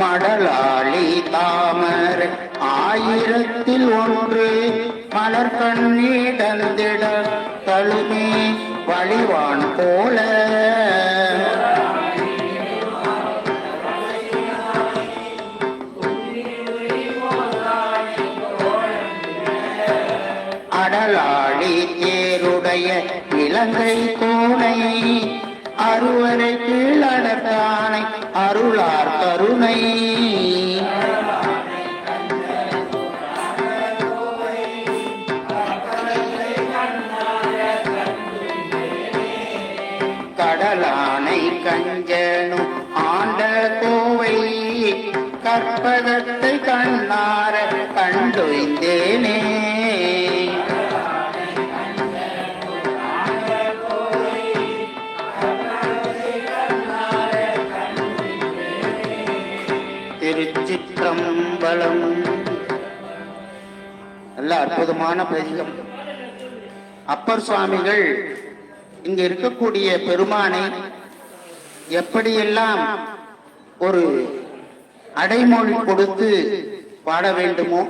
மடலாளி தாமர ஆயிரத்தில் ஒன்று மலர் கண்ணீடந்திட தழுமே வழிவான் போல. அடலாளி தேருடைய இலங்கை கோணை அறுவரை கீழடத்தானை அருளார் கருணை. கடலானை கஞ்சனும் ஆண்ட கோவை. கற்பகத்தை கண்ணார கண்டுய்ந்தேனே. திருச்சிற்றம்பலம் நல்ல அற்புதமான பதிகம் அப்பர் சுவாமிகள் இங்க இருக்கக்கூடிய பெருமானை எப்படியெல்லாம் ஒரு அடைமொழி கொடுத்து பாட வேண்டுமோ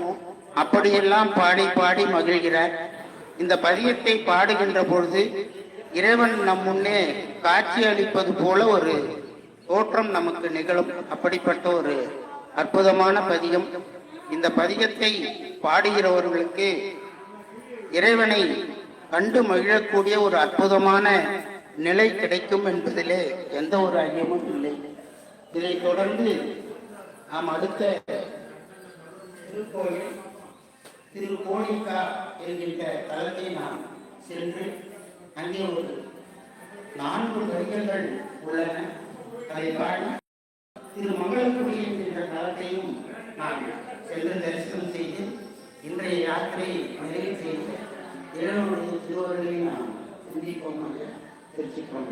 அப்படியெல்லாம் பாடி பாடி மகிழ்கிறார். இந்த பதியத்தை பாடுகின்ற பொழுது இறைவன் நம் முன்னே காட்சி அளிப்பது போல ஒரு தோற்றம் நமக்கு நிகழும். அப்படிப்பட்ட ஒரு அற்புதமான பதிகம். இந்த பதிகத்தை பாடுகிறவர்களுக்கு இறைவனை கண்டு மகிழக்கூடிய ஒரு அற்புதமான நிலை கிடைக்கும் என்பதிலே எந்த ஒரு ஐயமும் இல்லை. இதை தொடர்ந்து நாம் அடுத்த திருக்கோயில் திரு கோழிக்கா என்கின்ற தளத்தை நாம் சென்று அங்கே ஒரு நான்கு வரிகள் உள்ளன. அதை பாடி திரு மங்களக்குடி என்கின்ற தலத்தையும் நான் சென்று தரிசனம் செய்து இன்றைய யாத்திரையை நிறைவு செய்து இளவனுடைய திருவருளை நாம் சிந்திப்போம் திருச்சிக்கோம்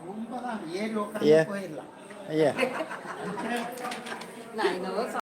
ரொம்ப தான் ஏறி ஐயா. உட்காந்து போயிடலாம். ஐயா. நான்